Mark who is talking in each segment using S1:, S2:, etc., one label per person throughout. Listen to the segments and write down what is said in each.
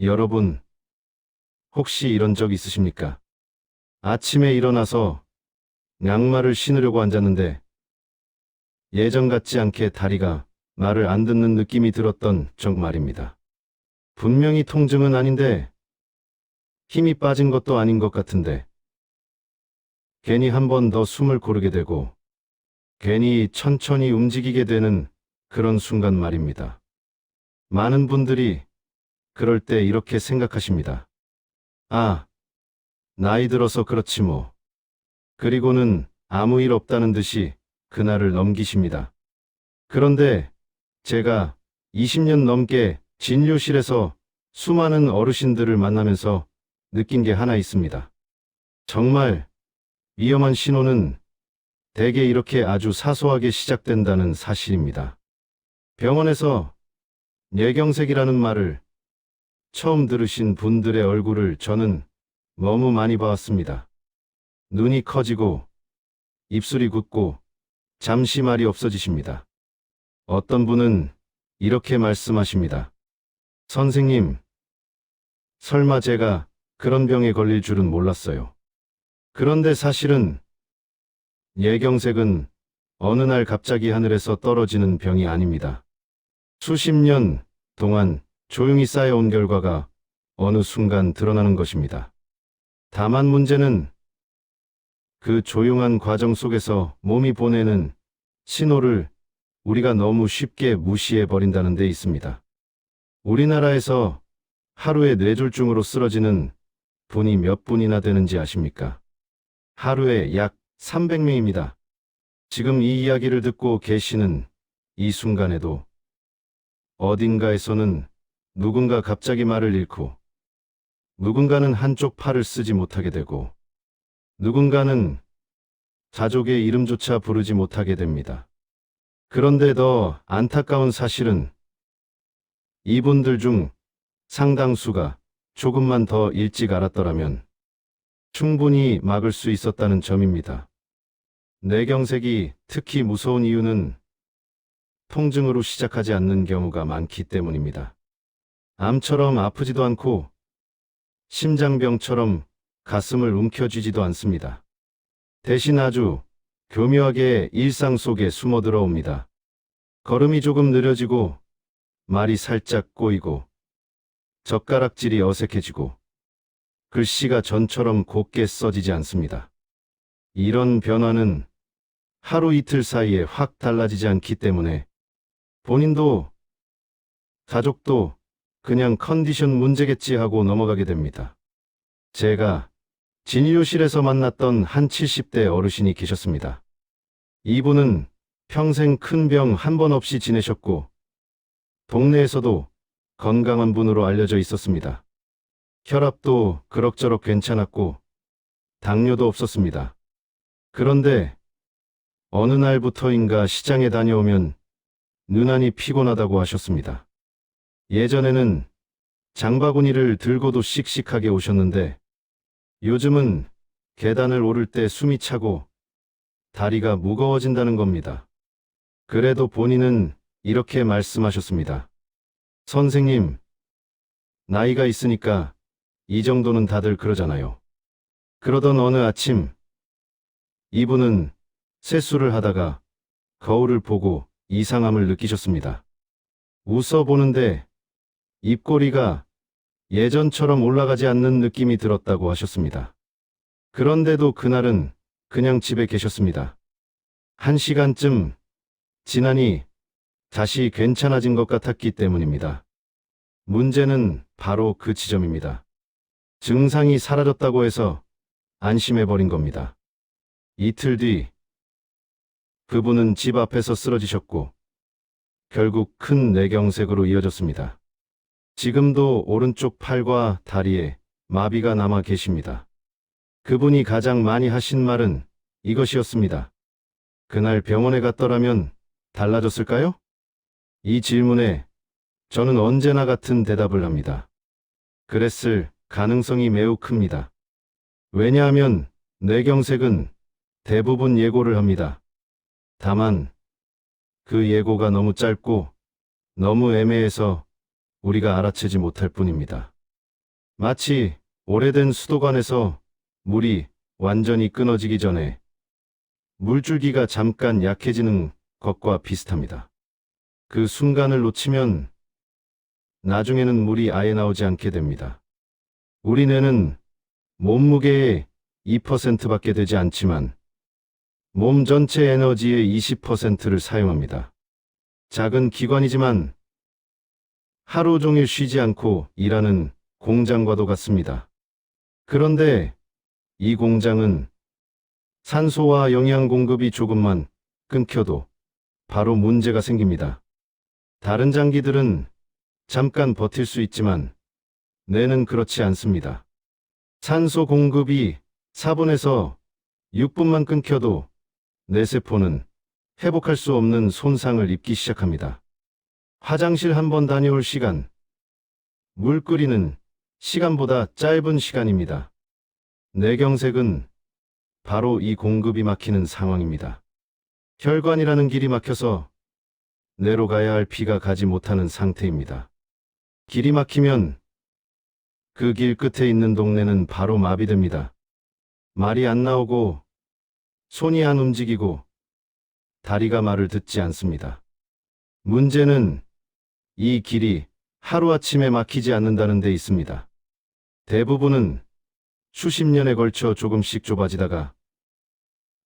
S1: 여러분, 혹시 이런 적 있으십니까? 아침에 일어나서 양말을 신으려고 앉았는데 예전 같지 않게 다리가 말을 안 듣는 느낌이 들었던 적 말입니다. 분명히 통증은 아닌데 힘이 빠진 것도 아닌 것 같은데 괜히 한 번 더 숨을 고르게 되고 괜히 천천히 움직이게 되는 그런 순간 말입니다. 많은 분들이 그럴 때 이렇게 생각하십니다. 아, 나이 들어서 그렇지 뭐. 그리고는 아무 일 없다는 듯이 그날을 넘기십니다. 그런데 제가 20년 넘게 진료실에서 수많은 어르신들을 만나면서 느낀 게 하나 있습니다. 정말 위험한 신호는 대개 이렇게 아주 사소하게 시작된다는 사실입니다. 병원에서 뇌경색이라는 말을 처음 들으신 분들의 얼굴을 저는 너무 많이 봐왔습니다. 눈이 커지고 입술이 굳고 잠시 말이 없어지십니다. 어떤 분은 이렇게 말씀하십니다. 선생님, 설마 제가 그런 병에 걸릴 줄은 몰랐어요. 그런데 사실은 예경색은 어느 날 갑자기 하늘에서 떨어지는 병이 아닙니다. 수십 년 동안 조용히 쌓여온 결과가 어느 순간 드러나는 것입니다. 다만 문제는 그 조용한 과정 속에서 몸이 보내는 신호를 우리가 너무 쉽게 무시해 버린다는 데 있습니다. 우리나라에서 하루에 뇌졸중으로 쓰러지는 분이 몇 분이나 되는지 아십니까? 하루에 약 300명입니다. 지금 이 이야기를 듣고 계시는 이 순간에도 어딘가에서는 누군가 갑자기 말을 잃고 누군가는 한쪽 팔을 쓰지 못하게 되고 누군가는 가족의 이름조차 부르지 못하게 됩니다. 그런데 더 안타까운 사실은 이분들 중 상당수가 조금만 더 일찍 알았더라면 충분히 막을 수 있었다는 점입니다. 뇌경색이 특히 무서운 이유는 통증으로 시작하지 않는 경우가 많기 때문입니다. 암처럼 아프지도 않고 심장병처럼 가슴을 움켜쥐지도 않습니다. 대신 아주 교묘하게 일상 속에 숨어 들어옵니다. 걸음이 조금 느려지고 말이 살짝 꼬이고 젓가락질이 어색해지고 글씨가 전처럼 곱게 써지지 않습니다. 이런 변화는 하루 이틀 사이에 확 달라지지 않기 때문에 본인도 가족도 그냥 컨디션 문제겠지 하고 넘어가게 됩니다. 제가 진료실에서 만났던 한 70대 어르신이 계셨습니다. 이분은 평생 큰 병 한 번 없이 지내셨고 동네에서도 건강한 분으로 알려져 있었습니다. 혈압도 그럭저럭 괜찮았고 당뇨도 없었습니다. 그런데 어느 날부터인가 시장에 다녀오면 유난히 피곤하다고 하셨습니다. 예전에는 장바구니를 들고도 씩씩하게 오셨는데 요즘은 계단을 오를 때 숨이 차고 다리가 무거워진다는 겁니다. 그래도 본인은 이렇게 말씀하셨습니다. 선생님, 나이가 있으니까 이 정도는 다들 그러잖아요. 그러던 어느 아침, 이분은 세수를 하다가 거울을 보고 이상함을 느끼셨습니다. 웃어 보는데 입꼬리가 예전처럼 올라가지 않는 느낌이 들었다고 하셨습니다. 그런데도 그날은 그냥 집에 계셨습니다. 한 시간쯤 지나니 다시 괜찮아진 것 같았기 때문입니다. 문제는 바로 그 지점입니다. 증상이 사라졌다고 해서 안심해버린 겁니다. 이틀 뒤 그분은 집 앞에서 쓰러지셨고 결국 큰 뇌경색으로 이어졌습니다. 지금도 오른쪽 팔과 다리에 마비가 남아 계십니다. 그분이 가장 많이 하신 말은 이것이었습니다. 그날 병원에 갔더라면 달라졌을까요? 이 질문에 저는 언제나 같은 대답을 합니다. 그랬을 가능성이 매우 큽니다. 왜냐하면 뇌경색은 대부분 예고를 합니다. 다만 그 예고가 너무 짧고 너무 애매해서 우리가 알아채지 못할 뿐입니다. 마치 오래된 수도관에서 물이 완전히 끊어지기 전에 물줄기가 잠깐 약해지는 것과 비슷합니다. 그 순간을 놓치면 나중에는 물이 아예 나오지 않게 됩니다. 우리 뇌는 몸무게의 2%밖에 되지 않지만 몸 전체 에너지의 20%를 사용합니다. 작은 기관이지만 하루 종일 쉬지 않고 일하는 공장과도 같습니다. 그런데 이 공장은 산소와 영양 공급이 조금만 끊겨도 바로 문제가 생깁니다. 다른 장기들은 잠깐 버틸 수 있지만 뇌는 그렇지 않습니다. 산소 공급이 4분에서 6분만 끊겨도 뇌세포는 회복할 수 없는 손상을 입기 시작합니다. 화장실 한번 다녀올 시간, 물 끓이는 시간보다 짧은 시간입니다. 뇌경색은 바로 이 공급이 막히는 상황입니다. 혈관이라는 길이 막혀서 뇌로 가야 할 피가 가지 못하는 상태입니다. 길이 막히면 그 길 끝에 있는 동네는 바로 마비됩니다. 말이 안 나오고 손이 안 움직이고 다리가 말을 듣지 않습니다. 문제는 이 길이 하루아침에 막히지 않는다는 데 있습니다. 대부분은 수십 년에 걸쳐 조금씩 좁아지다가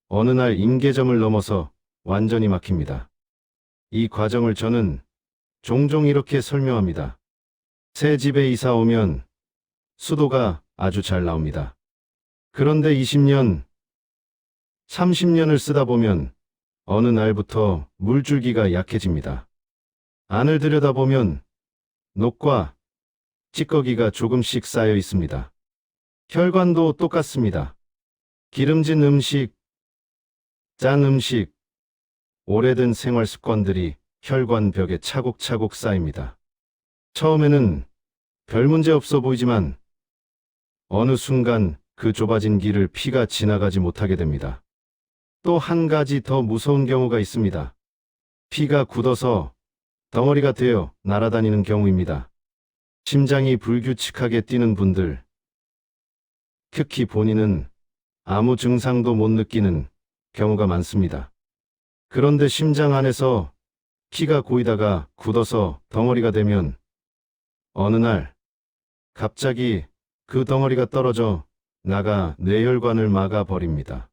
S1: 어느 날 임계점을 넘어서 완전히 막힙니다. 이 과정을 저는 종종 이렇게 설명합니다. 새 집에 이사 오면 수도가 아주 잘 나옵니다. 그런데 20년, 30년을 쓰다 보면 어느 날부터 물줄기가 약해집니다. 안을 들여다보면 녹과 찌꺼기가 조금씩 쌓여 있습니다. 혈관도 똑같습니다. 기름진 음식, 짠 음식, 오래된 생활 습관들이 혈관 벽에 차곡차곡 쌓입니다. 처음에는 별 문제 없어 보이지만 어느 순간 그 좁아진 길을 피가 지나가지 못하게 됩니다. 또 한 가지 더 무서운 경우가 있습니다. 피가 굳어서 덩어리가 되어 날아다니는 경우입니다. 심장이 불규칙하게 뛰는 분들, 특히 본인은 아무 증상도 못 느끼는 경우가 많습니다. 그런데 심장 안에서 피가 고이다가 굳어서 덩어리가 되면 어느 날 갑자기 그 덩어리가 떨어져 나가 뇌혈관을 막아 버립니다.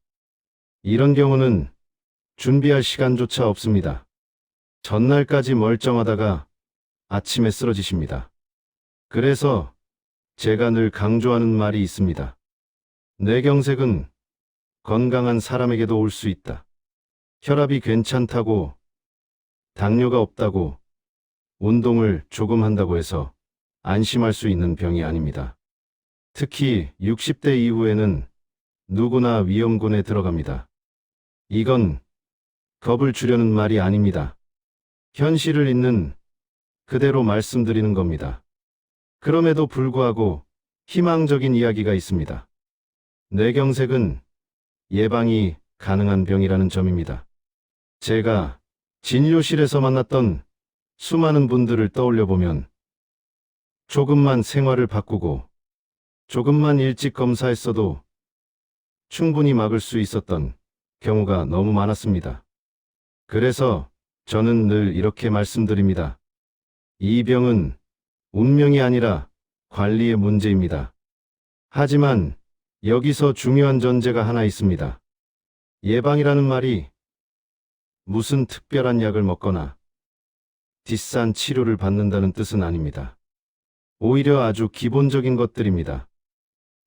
S1: 이런 경우는 준비할 시간조차 없습니다. 전날까지 멀쩡하다가 아침에 쓰러지십니다. 그래서 제가 늘 강조하는 말이 있습니다. 뇌경색은 건강한 사람에게도 올 수 있다. 혈압이 괜찮다고, 당뇨가 없다고, 운동을 조금 한다고 해서 안심할 수 있는 병이 아닙니다. 특히 60대 이후에는 누구나 위험군에 들어갑니다. 이건 겁을 주려는 말이 아닙니다. 현실을 있는 그대로 말씀드리는 겁니다. 그럼에도 불구하고 희망적인 이야기가 있습니다. 뇌경색은 예방이 가능한 병이라는 점입니다. 제가 진료실에서 만났던 수많은 분들을 떠올려 보면 조금만 생활을 바꾸고 조금만 일찍 검사했어도 충분히 막을 수 있었던 경우가 너무 많았습니다. 그래서 저는 늘 이렇게 말씀드립니다. 이 병은 운명이 아니라 관리의 문제입니다. 하지만 여기서 중요한 전제가 하나 있습니다. 예방이라는 말이 무슨 특별한 약을 먹거나 비싼 치료를 받는다는 뜻은 아닙니다. 오히려 아주 기본적인 것들입니다.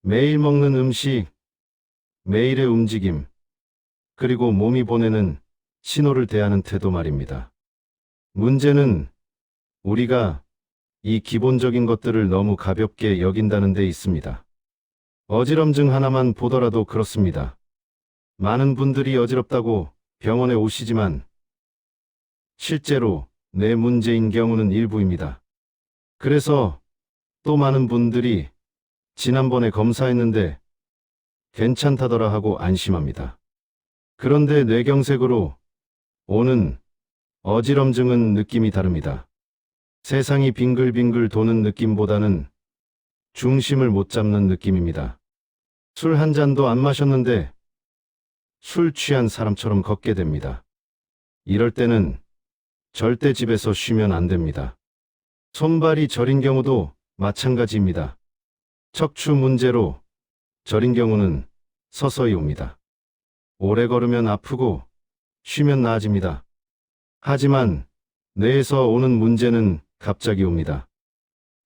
S1: 매일 먹는 음식, 매일의 움직임, 그리고 몸이 보내는 신호를 대하는 태도 말입니다. 문제는 우리가 이 기본적인 것들을 너무 가볍게 여긴다는 데 있습니다. 어지럼증 하나만 보더라도 그렇습니다. 많은 분들이 어지럽다고 병원에 오시지만 실제로 내 문제인 경우는 일부입니다. 그래서 또 많은 분들이 지난번에 검사했는데 괜찮다더라 하고 안심합니다. 그런데 뇌경색으로 오는 어지럼증은 느낌이 다릅니다. 세상이 빙글빙글 도는 느낌보다는 중심을 못 잡는 느낌입니다. 술 한 잔도 안 마셨는데 술 취한 사람처럼 걷게 됩니다. 이럴 때는 절대 집에서 쉬면 안 됩니다. 손발이 저린 경우도 마찬가지입니다. 척추 문제로 저린 경우는 서서히 옵니다. 오래 걸으면 아프고 쉬면 나아집니다. 하지만 뇌에서 오는 문제는 갑자기 옵니다.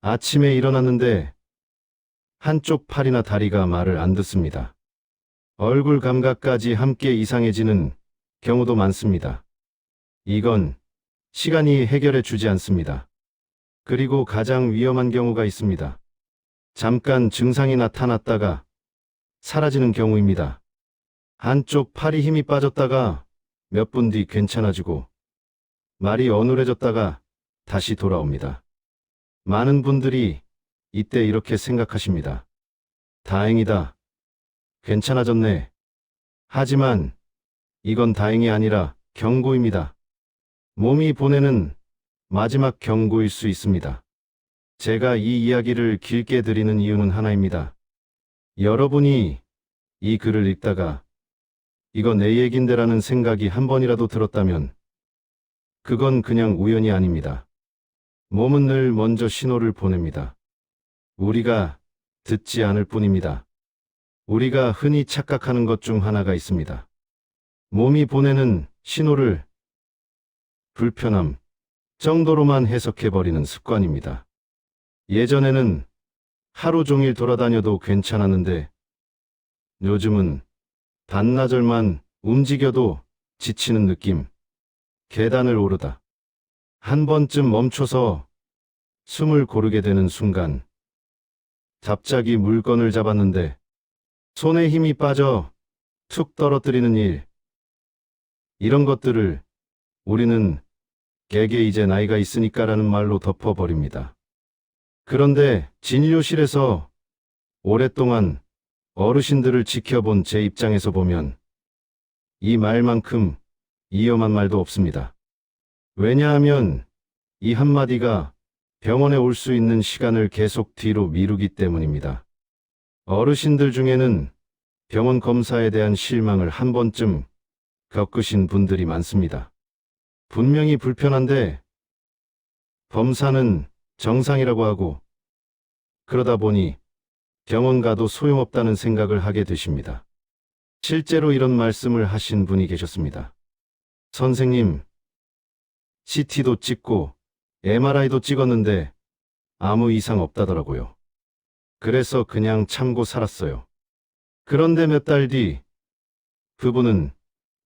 S1: 아침에 일어났는데 한쪽 팔이나 다리가 말을 안 듣습니다. 얼굴 감각까지 함께 이상해지는 경우도 많습니다. 이건 시간이 해결해 주지 않습니다. 그리고 가장 위험한 경우가 있습니다. 잠깐 증상이 나타났다가 사라지는 경우입니다. 한쪽 팔이 힘이 빠졌다가 몇 분 뒤 괜찮아지고 말이 어눌해졌다가 다시 돌아옵니다. 많은 분들이 이때 이렇게 생각하십니다. 다행이다. 괜찮아졌네. 하지만 이건 다행이 아니라 경고입니다. 몸이 보내는 마지막 경고일 수 있습니다. 제가 이 이야기를 길게 드리는 이유는 하나입니다. 여러분이 이 글을 읽다가 이거 내 얘긴데라는 생각이 한 번이라도 들었다면 그건 그냥 우연이 아닙니다. 몸은 늘 먼저 신호를 보냅니다. 우리가 듣지 않을 뿐입니다. 우리가 흔히 착각하는 것 중 하나가 있습니다. 몸이 보내는 신호를 불편함 정도로만 해석해버리는 습관입니다. 예전에는 하루 종일 돌아다녀도 괜찮았는데 요즘은 반나절만 움직여도 지치는 느낌. 계단을 오르다. 한 번쯤 멈춰서 숨을 고르게 되는 순간 갑자기 물건을 잡았는데 손에 힘이 빠져 툭 떨어뜨리는 일. 이런 것들을 우리는 개게 이제 나이가 있으니까라는 말로 덮어버립니다. 그런데 진료실에서 오랫동안 어르신들을 지켜본 제 입장에서 보면 이 말만큼 위험한 말도 없습니다. 왜냐하면 이 한마디가 병원에 올 수 있는 시간을 계속 뒤로 미루기 때문입니다. 어르신들 중에는 병원 검사에 대한 실망을 한 번쯤 겪으신 분들이 많습니다. 분명히 불편한데 검사는 정상이라고 하고 그러다 보니 병원 가도 소용없다는 생각을 하게 되십니다. 실제로 이런 말씀을 하신 분이 계셨습니다. 선생님, CT도 찍고 MRI도 찍었는데 아무 이상 없다더라고요. 그래서 그냥 참고 살았어요. 그런데 몇 달 뒤 그분은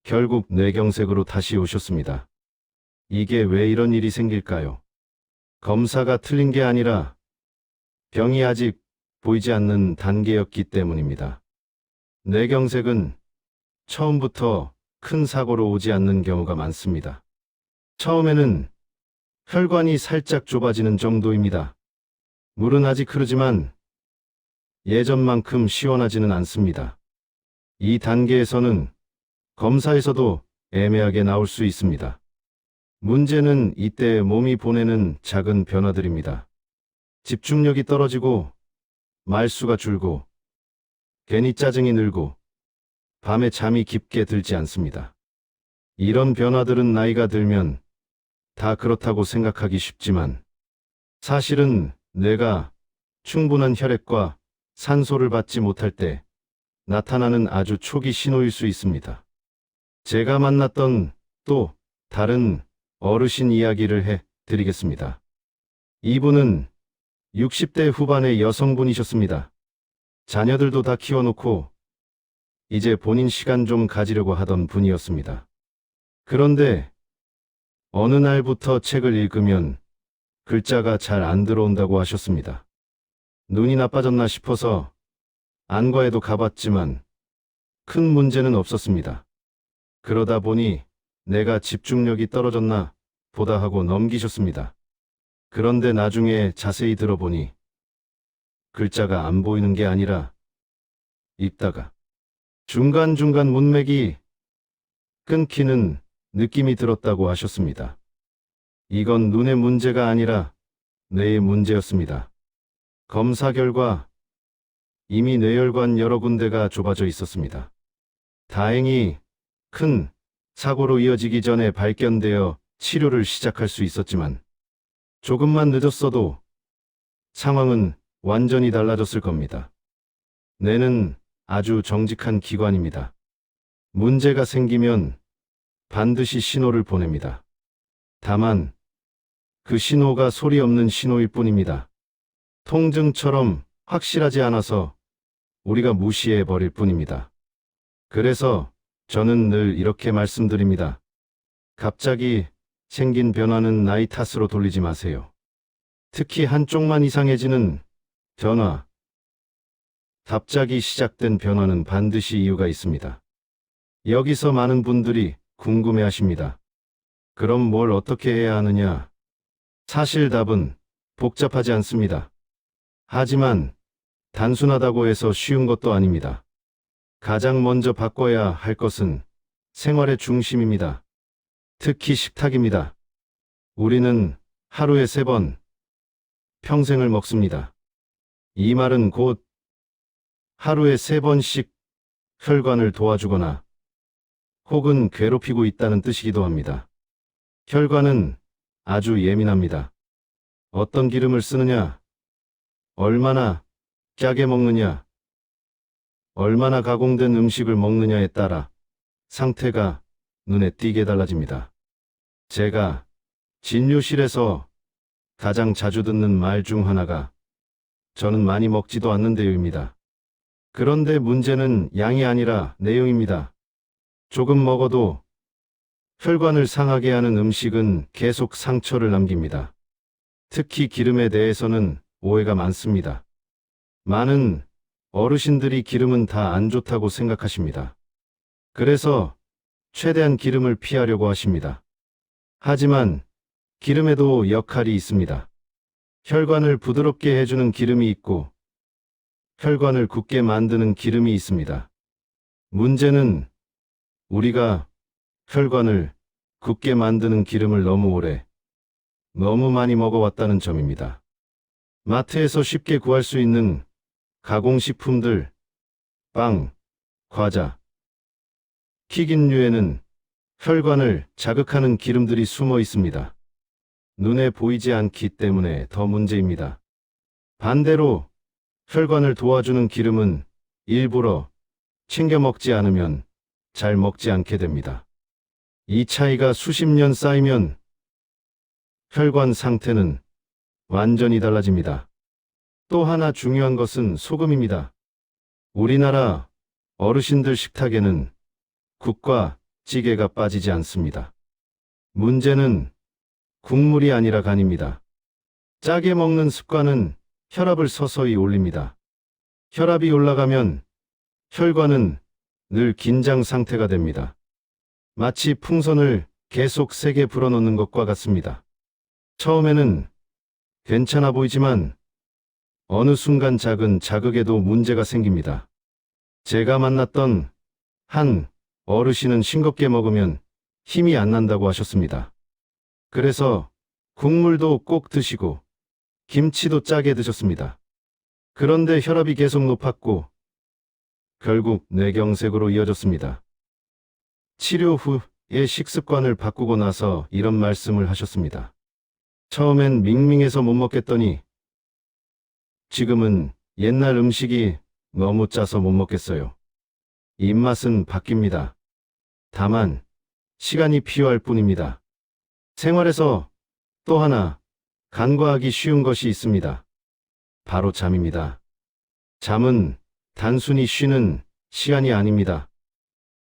S1: 결국 뇌경색으로 다시 오셨습니다. 이게 왜 이런 일이 생길까요? 검사가 틀린 게 아니라 병이 아직 보이지 않는 단계였기 때문입니다. 뇌경색은 처음부터 큰 사고로 오지 않는 경우가 많습니다. 처음에는 혈관이 살짝 좁아지는 정도입니다. 물은 아직 흐르지만 예전만큼 시원하지는 않습니다. 이 단계에서는 검사에서도 애매하게 나올 수 있습니다. 문제는 이때 몸이 보내는 작은 변화들입니다. 집중력이 떨어지고 말수가 줄고 괜히 짜증이 늘고 밤에 잠이 깊게 들지 않습니다. 이런 변화들은 나이가 들면 다 그렇다고 생각하기 쉽지만 사실은 뇌가 충분한 혈액과 산소를 받지 못할 때 나타나는 아주 초기 신호일 수 있습니다. 제가 만났던 또 다른 어르신 이야기를 해 드리겠습니다. 이분은 60대 후반의 여성분이셨습니다. 자녀들도 다 키워놓고 이제 본인 시간 좀 가지려고 하던 분이었습니다. 그런데 어느 날부터 책을 읽으면 글자가 잘 안 들어온다고 하셨습니다. 눈이 나빠졌나 싶어서 안과에도 가봤지만 큰 문제는 없었습니다. 그러다 보니 내가 집중력이 떨어졌나 보다 하고 넘기셨습니다. 그런데 나중에 자세히 들어보니 글자가 안 보이는 게 아니라 읽다가 중간중간 문맥이 끊기는 느낌이 들었다고 하셨습니다. 이건 눈의 문제가 아니라 뇌의 문제였습니다. 검사 결과 이미 뇌혈관 여러 군데가 좁아져 있었습니다. 다행히 큰 사고로 이어지기 전에 발견되어 치료를 시작할 수 있었지만 조금만 늦었어도 상황은 완전히 달라졌을 겁니다. 뇌는 아주 정직한 기관입니다. 문제가 생기면 반드시 신호를 보냅니다. 다만 그 신호가 소리 없는 신호일 뿐입니다. 통증처럼 확실하지 않아서 우리가 무시해 버릴 뿐입니다. 그래서 저는 늘 이렇게 말씀드립니다. 갑자기 생긴 변화는 나이 탓으로 돌리지 마세요. 특히 한쪽만 이상해지는 변화. 갑자기 시작된 변화는 반드시 이유가 있습니다. 여기서 많은 분들이 궁금해 하십니다. 그럼 뭘 어떻게 해야 하느냐? 사실 답은 복잡하지 않습니다. 하지만 단순하다고 해서 쉬운 것도 아닙니다. 가장 먼저 바꿔야 할 것은 생활의 중심입니다. 특히 식탁입니다. 우리는 하루에 세 번 평생을 먹습니다. 이 말은 곧 하루에 세 번씩 혈관을 도와주거나 혹은 괴롭히고 있다는 뜻이기도 합니다. 혈관은 아주 예민합니다. 어떤 기름을 쓰느냐, 얼마나 짜게 먹느냐, 얼마나 가공된 음식을 먹느냐에 따라 상태가 눈에 띄게 달라집니다. 제가 진료실에서 가장 자주 듣는 말 중 하나가 저는 많이 먹지도 않는데요입니다. 그런데 문제는 양이 아니라 내용입니다. 조금 먹어도 혈관을 상하게 하는 음식은 계속 상처를 남깁니다. 특히 기름에 대해서는 오해가 많습니다. 많은 어르신들이 기름은 다 안 좋다고 생각하십니다. 그래서 최대한 기름을 피하려고 하십니다. 하지만 기름에도 역할이 있습니다. 혈관을 부드럽게 해주는 기름이 있고 혈관을 굳게 만드는 기름이 있습니다. 문제는 우리가 혈관을 굳게 만드는 기름을 너무 오래, 너무 많이 먹어왔다는 점입니다. 마트에서 쉽게 구할 수 있는 가공식품들, 빵, 과자, 튀긴류에는 혈관을 자극하는 기름들이 숨어 있습니다. 눈에 보이지 않기 때문에 더 문제입니다. 반대로 혈관을 도와주는 기름은 일부러 챙겨 먹지 않으면 잘 먹지 않게 됩니다. 이 차이가 수십 년 쌓이면 혈관 상태는 완전히 달라집니다. 또 하나 중요한 것은 소금입니다. 우리나라 어르신들 식탁에는 국과 찌개가 빠지지 않습니다. 문제는 국물이 아니라 간입니다. 짜게 먹는 습관은 혈압을 서서히 올립니다. 혈압이 올라가면 혈관은 늘 긴장 상태가 됩니다. 마치 풍선을 계속 세게 불어넣는 것과 같습니다. 처음에는 괜찮아 보이지만 어느 순간 작은 자극에도 문제가 생깁니다. 제가 만났던 한 어르신은 싱겁게 먹으면 힘이 안 난다고 하셨습니다. 그래서 국물도 꼭 드시고 김치도 짜게 드셨습니다. 그런데 혈압이 계속 높았고 결국 뇌경색으로 이어졌습니다. 치료 후에 식습관을 바꾸고 나서 이런 말씀을 하셨습니다. 처음엔 밍밍해서 못 먹겠더니 지금은 옛날 음식이 너무 짜서 못 먹겠어요. 입맛은 바뀝니다. 다만 시간이 필요할 뿐입니다. 생활에서 또 하나 간과하기 쉬운 것이 있습니다. 바로 잠입니다. 잠은 단순히 쉬는 시간이 아닙니다.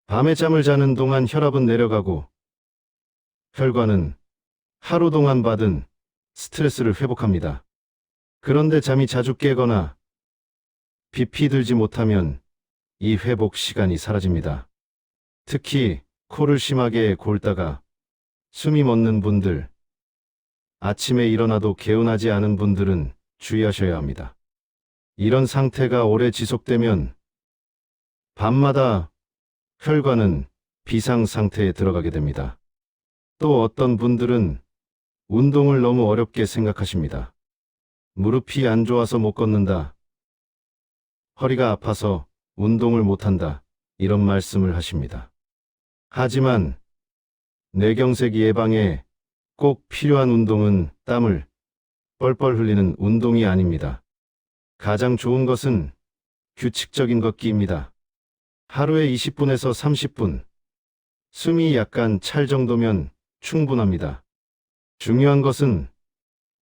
S1: 밤에 잠을 자는 동안 혈압은 내려가고 혈관은 하루 동안 받은 스트레스를 회복합니다. 그런데 잠이 자주 깨거나 깊이 들지 못하면 이 회복 시간이 사라집니다. 특히 코를 심하게 골다가 숨이 멎는 분들, 아침에 일어나도 개운하지 않은 분들은 주의하셔야 합니다. 이런 상태가 오래 지속되면 밤마다 혈관은 비상 상태에 들어가게 됩니다. 또 어떤 분들은 운동을 너무 어렵게 생각하십니다. 무릎이 안 좋아서 못 걷는다. 허리가 아파서 운동을 못한다. 이런 말씀을 하십니다. 하지만 뇌경색 예방에 꼭 필요한 운동은 땀을 뻘뻘 흘리는 운동이 아닙니다. 가장 좋은 것은 규칙적인 걷기입니다. 하루에 20분에서 30분. 숨이 약간 찰 정도면 충분합니다. 중요한 것은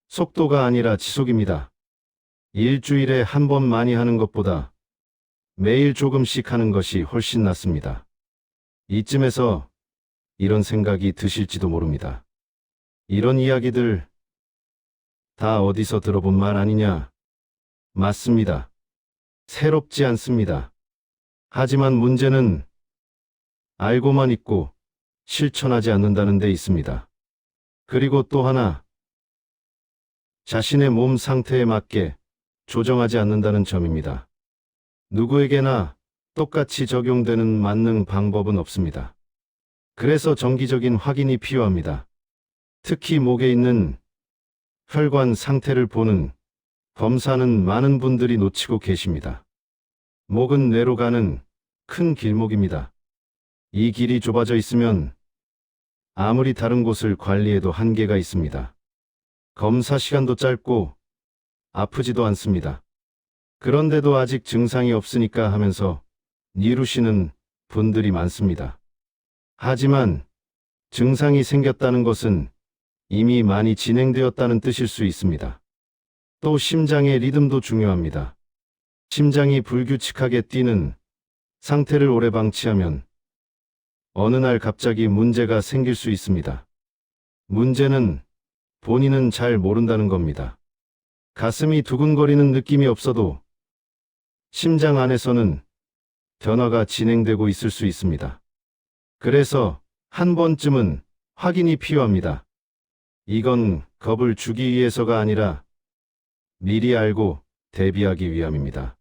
S1: 속도가 아니라 지속입니다. 일주일에 한 번 많이 하는 것보다 매일 조금씩 하는 것이 훨씬 낫습니다. 이쯤에서 이런 생각이 드실지도 모릅니다. 이런 이야기들 다 어디서 들어본 말 아니냐? 맞습니다. 새롭지 않습니다. 하지만 문제는 알고만 있고 실천하지 않는다는 데 있습니다. 그리고 또 하나, 자신의 몸 상태에 맞게 조정하지 않는다는 점입니다. 누구에게나 똑같이 적용되는 만능 방법은 없습니다. 그래서 정기적인 확인이 필요합니다. 특히 목에 있는 혈관 상태를 보는 검사는 많은 분들이 놓치고 계십니다. 목은 뇌로 가는 큰 길목입니다. 이 길이 좁아져 있으면 아무리 다른 곳을 관리해도 한계가 있습니다. 검사 시간도 짧고 아프지도 않습니다. 그런데도 아직 증상이 없으니까 하면서 미루시는 분들이 많습니다. 하지만 증상이 생겼다는 것은 이미 많이 진행되었다는 뜻일 수 있습니다. 또 심장의 리듬도 중요합니다. 심장이 불규칙하게 뛰는 상태를 오래 방치하면 어느 날 갑자기 문제가 생길 수 있습니다. 문제는 본인은 잘 모른다는 겁니다. 가슴이 두근거리는 느낌이 없어도 심장 안에서는 변화가 진행되고 있을 수 있습니다. 그래서 한 번쯤은 확인이 필요합니다. 이건 겁을 주기 위해서가 아니라 미리 알고 대비하기 위함입니다.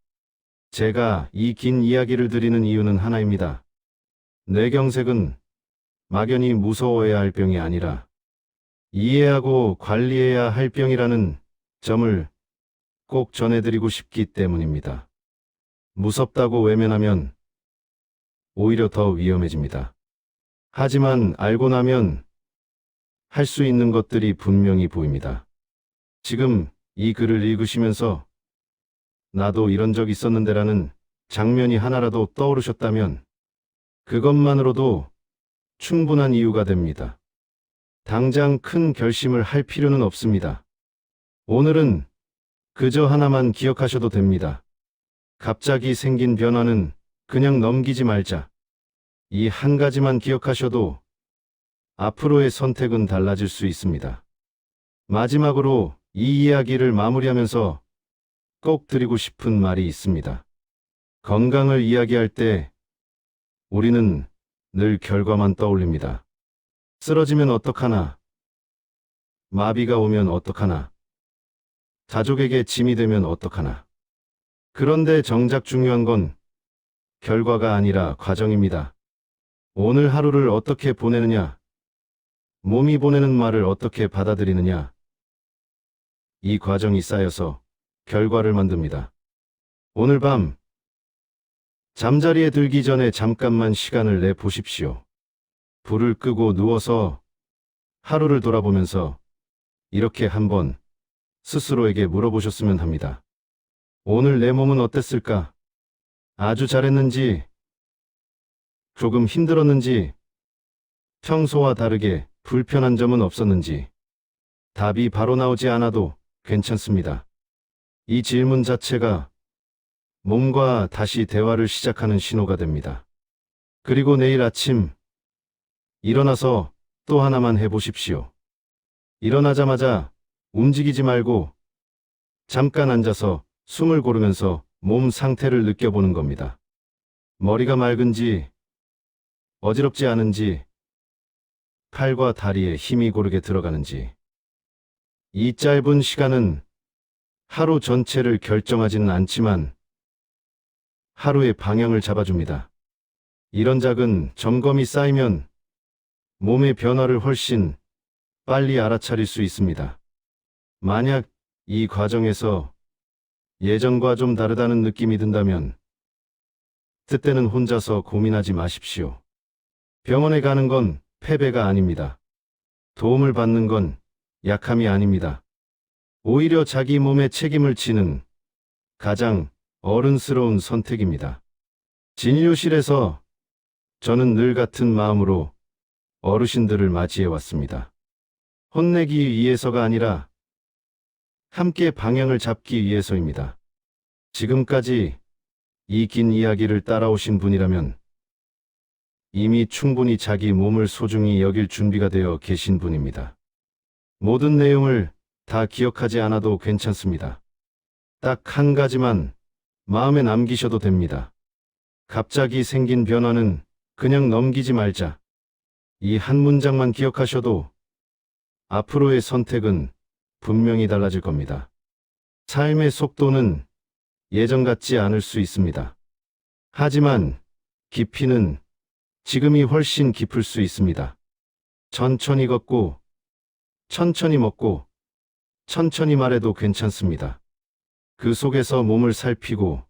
S1: 제가 이 긴 이야기를 드리는 이유는 하나입니다. 뇌경색은 막연히 무서워해야 할 병이 아니라 이해하고 관리해야 할 병이라는 점을 꼭 전해드리고 싶기 때문입니다. 무섭다고 외면하면 오히려 더 위험해집니다. 하지만 알고 나면 할 수 있는 것들이 분명히 보입니다. 지금 이 글을 읽으시면서 나도 이런 적 있었는데라는 장면이 하나라도 떠오르셨다면 그것만으로도 충분한 이유가 됩니다. 당장 큰 결심을 할 필요는 없습니다. 오늘은 그저 하나만 기억하셔도 됩니다. 갑자기 생긴 변화는 그냥 넘기지 말자. 이 한 가지만 기억하셔도 앞으로의 선택은 달라질 수 있습니다. 마지막으로 이 이야기를 마무리하면서 꼭 드리고 싶은 말이 있습니다. 건강을 이야기할 때 우리는 늘 결과만 떠올립니다. 쓰러지면 어떡하나? 마비가 오면 어떡하나? 가족에게 짐이 되면 어떡하나? 그런데 정작 중요한 건 결과가 아니라 과정입니다. 오늘 하루를 어떻게 보내느냐? 몸이 보내는 말을 어떻게 받아들이느냐? 이 과정이 쌓여서 결과를 만듭니다. 오늘 밤 잠자리에 들기 전에 잠깐만 시간을 내 보십시오. 불을 끄고 누워서 하루를 돌아보면서 이렇게 한번 스스로에게 물어보셨으면 합니다. 오늘 내 몸은 어땠을까? 아주 잘했는지, 조금 힘들었는지, 평소와 다르게 불편한 점은 없었는지, 답이 바로 나오지 않아도 괜찮습니다. 이 질문 자체가 몸과 다시 대화를 시작하는 신호가 됩니다. 그리고 내일 아침 일어나서 또 하나만 해보십시오. 일어나자마자 움직이지 말고 잠깐 앉아서 숨을 고르면서 몸 상태를 느껴보는 겁니다. 머리가 맑은지, 어지럽지 않은지, 팔과 다리에 힘이 고르게 들어가는지. 이 짧은 시간은 하루 전체를 결정하지는 않지만 하루의 방향을 잡아줍니다. 이런 작은 점검이 쌓이면 몸의 변화를 훨씬 빨리 알아차릴 수 있습니다. 만약 이 과정에서 예전과 좀 다르다는 느낌이 든다면 그때는 혼자서 고민하지 마십시오. 병원에 가는 건 패배가 아닙니다. 도움을 받는 건 약함이 아닙니다. 오히려 자기 몸에 책임을 지는 가장 어른스러운 선택입니다. 진료실에서 저는 늘 같은 마음으로 어르신들을 맞이해 왔습니다. 혼내기 위해서가 아니라 함께 방향을 잡기 위해서입니다. 지금까지 이 긴 이야기를 따라오신 분이라면 이미 충분히 자기 몸을 소중히 여길 준비가 되어 계신 분입니다. 모든 내용을 다 기억하지 않아도 괜찮습니다. 딱 한 가지만 마음에 남기셔도 됩니다. 갑자기 생긴 변화는 그냥 넘기지 말자. 이 한 문장만 기억하셔도 앞으로의 선택은 분명히 달라질 겁니다. 삶의 속도는 예전 같지 않을 수 있습니다. 하지만 깊이는 지금이 훨씬 깊을 수 있습니다. 천천히 걷고, 천천히 먹고, 천천히 말해도 괜찮습니다. 그 속에서 몸을 살피고,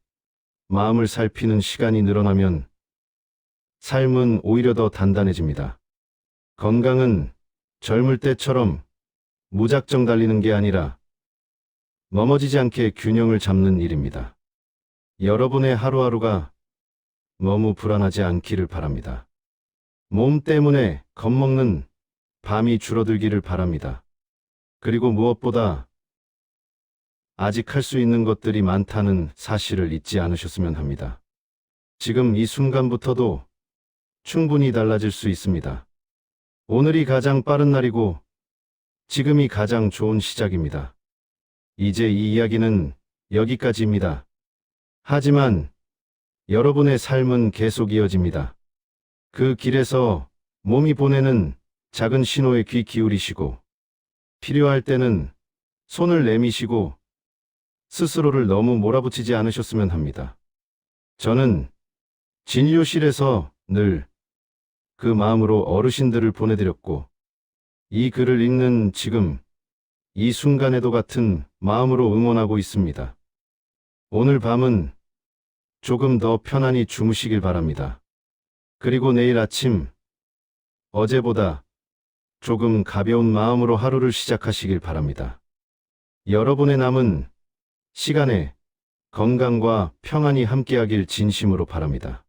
S1: 마음을 살피는 시간이 늘어나면 삶은 오히려 더 단단해집니다. 건강은 젊을 때처럼 무작정 달리는 게 아니라 넘어지지 않게 균형을 잡는 일입니다. 여러분의 하루하루가 너무 불안하지 않기를 바랍니다. 몸 때문에 겁먹는 밤이 줄어들기를 바랍니다. 그리고 무엇보다 아직 할 수 있는 것들이 많다는 사실을 잊지 않으셨으면 합니다. 지금 이 순간부터도 충분히 달라질 수 있습니다. 오늘이 가장 빠른 날이고 지금이 가장 좋은 시작입니다. 이제 이 이야기는 여기까지입니다. 하지만 여러분의 삶은 계속 이어집니다. 그 길에서 몸이 보내는 작은 신호에 귀 기울이시고 필요할 때는 손을 내미시고 스스로를 너무 몰아붙이지 않으셨으면 합니다. 저는 진료실에서 늘 그 마음으로 어르신들을 보내드렸고 이 글을 읽는 지금 이 순간에도 같은 마음으로 응원하고 있습니다. 오늘 밤은 조금 더 편안히 주무시길 바랍니다. 그리고 내일 아침 어제보다 조금 가벼운 마음으로 하루를 시작하시길 바랍니다. 여러분의 남은 시간에 건강과 평안이 함께하길 진심으로 바랍니다.